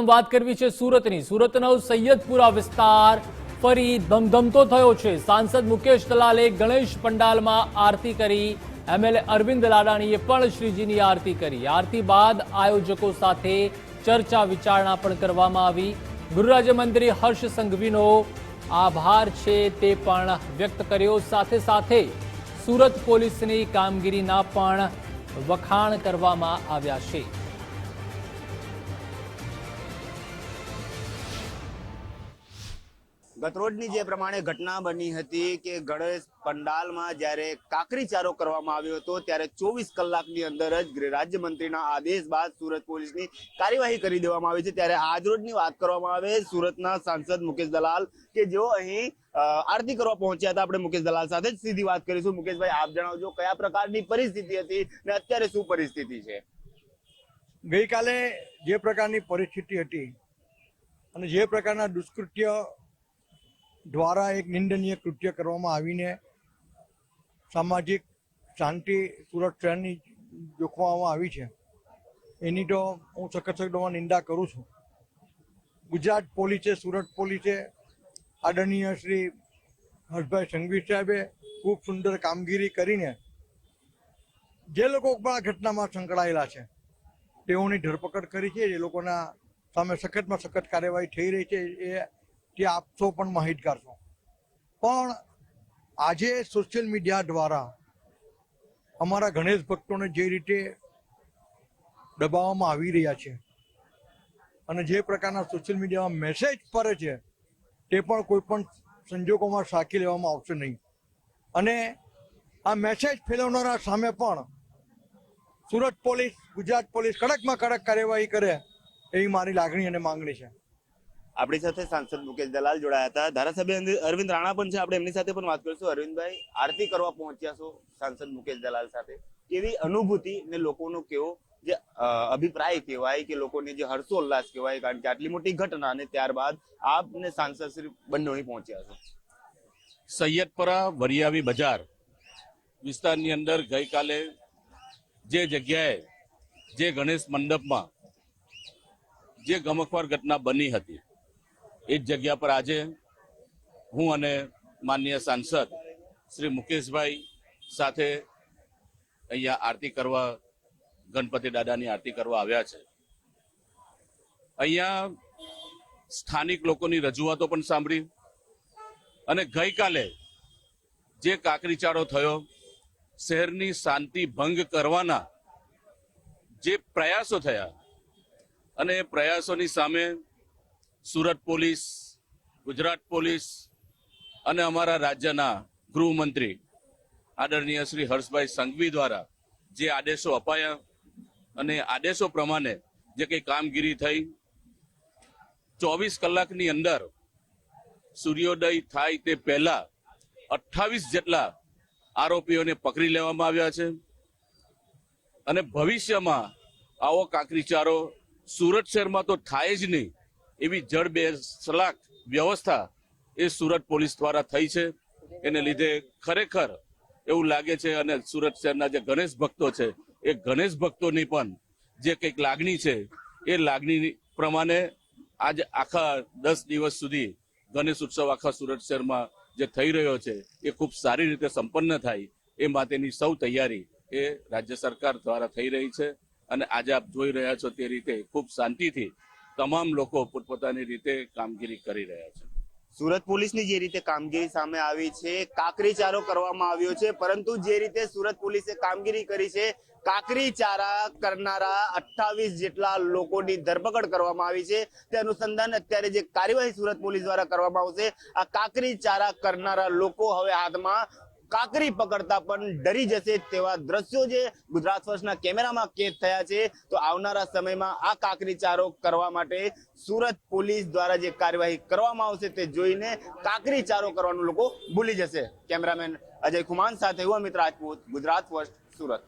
વાત કરવી છે સુરતની. સુરતનો સૈયદપુરા વિસ્તાર ફરી ધમધમતો થયો છે. સાંસદ મુકેશ દલાલે ગણેશ પંડાલમાં આરતી કરી. એમએલએ અરવિંદ લાડાણીએ પણ શ્રીજીની આરતી કરી. આરતી બાદ આયોજકો સાથે ચર્ચા વિચારણા પણ કરવામાં આવી. ગૃહરાજ્યમંત્રી હર્ષ સંઘવીનો આભાર છે તે પણ વ્યક્ત કર્યો. સાથે સાથે સુરત પોલીસની કામગીરીના પણ વખાણ કરવામાં આવ્યા છે. ગતરોજની જે પ્રમાણે ઘટના બની હતી કે ગણેશ પંડાલમાં જ્યારે કાકરી ચારો કરવામાં આવ્યો હતો, ત્યારે ચોવીસ કલાકની અંદર જ ગૃહ રાજ્યમંત્રીના આદેશ બાદ સુરત પોલીસની કાર્યવાહી કરી દેવામાં આવી છે. ત્યારે આજરોજની વાત કરવામાં આવે, સુરતના સાંસદ મુકેશ દલાલ કે જેઓ અહીં આરતી કરવા પહોંચ્યા હતા. આપણે મુકેશ દલાલ સાથે જ સીધી વાત કરીશું. મુકેશભાઈ, આપ જણાવજો કયા પ્રકારની પરિસ્થિતિ હતી ને અત્યારે શું પરિસ્થિતિ છે? ગઈકાલે જે પ્રકારની પરિસ્થિતિ હતી અને જે પ્રકારના દુષ્કૃત્ય દ્વારા એક નિંદનીય કૃત્ય કરવામાં આવીને સામાજિક શાંતિ સુરત શહેરની જોખવામાં આવી છે. એની તો હું સખત શબ્દોમાં નિંદા કરું છું. ગુજરાત પોલીસે, સુરત પોલીસે આદરણીય શ્રી હર્ષભાઈ સંઘવી સાહેબે ખૂબ સુંદર કામગીરી કરીને જે લોકો પણ આ ઘટનામાં સંકળાયેલા છે, તેઓની ધરપકડ કરી છે. એ લોકોના સામે સખતમાં સખત કાર્યવાહી થઈ રહી છે, એ તે આપશો પણ માહિતગાર છો. પણ આજે સોશિયલ મીડિયા દ્વારા અમારા ગણેશ ભક્તોને જે રીતે દબાવવામાં આવી રહ્યા છે અને જે પ્રકારના સોશિયલ મીડિયામાં મેસેજ ફરે છે તે પણ કોઈ પણ સંજોગોમાં સાકી લેવામાં આવશે નહીં. અને આ મેસેજ ફેલાવનારા સામે પણ સુરત પોલીસ, ગુજરાત પોલીસ કડકમાં કડક કાર્યવાહી કરે એવી મારી લાગણી અને માંગણી છે. આપણી સાથે સાંસદ મુકેશ દલાલ જોડાયા હતા. ધારાસભ્ય અરવિંદ રાણા પણ છે. આપણે એમની સાથે પણ વાત કરીશું. અરવિંદભાઈ, આરતી કરવા પહોંચ્યા છો સાંસદ મુકેશ દલાલ સાથે. કેવી અનુભૂતિ ને લોકોનો કેવો જે અભિપ્રાય કહેવાય કે લોકોની જે હર્ષોલ્લાસ કહેવાય? કારણ કે આટલી મોટી ઘટના અને ત્યારબાદ આપ ને સાંસદ શ્રી બંને પહોંચ્યા છો. સૈયદપરા વરિયાવી બજાર વિસ્તારની અંદર ગઈકાલે જે જગ્યાએ, જે ગણેશ મંડપમાં જે ગમકવાર ઘટના બની હતી એ જ જગ્યા પર આજે હું અને માનનીય સાંસદ શ્રી મુકેશભાઈ સાથે અહીંયા આરતી કરવા, ગણપતિ દાદાની આરતી કરવા આવ્યા છે. અહીંયા સ્થાનિક લોકોની રજૂઆતો પણ સાંભળી અને ગઈકાલે જે કાકરીચાળો થયો, શહેરની શાંતિ ભંગ કરવાના જે પ્રયાસો થયા અને એ પ્રયાસોની સામે સુરત પોલીસ, ગુજરાત પોલીસ અને અમારા રાજ્યના ગૃહમંત્રી આદરણીય શ્રી હર્ષભાઈ સંઘવી દ્વારા જે આદેશો અપાયા અને આદેશો પ્રમાણે જે કંઈ કામગીરી થઈ, ચોવીસ કલાકની અંદર સૂર્યોદય થાય તે પહેલા અઠ્ઠાવીસ જેટલા આરોપીઓને પકડી લેવામાં આવ્યા છે અને ભવિષ્યમાં આવો કાંકરીચારો સુરત શહેરમાં તો થાય જ નહીં. એવી જડ બે સલાક વ્યવસ્થા એ સુરત પોલીસ દ્વારા થઈ છે. એને લીધે ખરેખર એવું લાગે છે અને સુરત શહેરના જે ગણેશ ભક્તો છે, એ ગણેશ ભક્તોની પણ જે કંઈક લાગણી છે, એ લાગણી પ્રમાણે આજ આખા દસ દિવસ સુધી ગણેશ ઉત્સવ આખા સુરત શહેરમાં જે થઈ રહ્યો છે, એ ખૂબ સારી રીતે સંપન્ન થાય એ માટેની સૌ તૈયારી એ રાજ્ય સરકાર દ્વારા થઈ રહી છે. અને આજે આપ જોઈ રહ્યા છો તે રીતે ખૂબ શાંતિથી તમામ લોકો પોતપોતાની રીતે કામગીરી કરી રહ્યા છે. સુરત પોલીસની જે રીતે કામગીરી સામે આવી છે કાકરી ચારો કરવામાં આવ્યો છે, પરંતુ જે રીતે સુરત પોલીસે કામગીરી કરી છે કાકરી ચારા કરનારા અઠ્ઠાવીસ જેટલા લોકોની ધરપકડ કરવામાં આવી છે. તે અનુસંધાન અત્યારે જે કાર્યવાહી સુરત પોલીસ દ્વારા કરવામાં આવશે, આ કાકરી ચારા કરનારા લોકો હવે હાથમાં કાકરી પકડતા પણ ડરી જશે તેવા દ્રશ્યો જે ગુજરાત ફર્સ્ટના કેમેરામાં કેદ થયા છે. તો આવનારા સમયમાં આ કાકરી ચારો કરવા માટે સુરત પોલીસ દ્વારા જે કાર્યવાહી કરવામાં આવશે તે જોઈને કાકરી ચારો કરવાનું લોકો ભૂલી જશે. કેમેરામેન અજય કુમાન સાથે હું અમિત રાજપૂત, ગુજરાત ફર્સ્ટ, સુરત.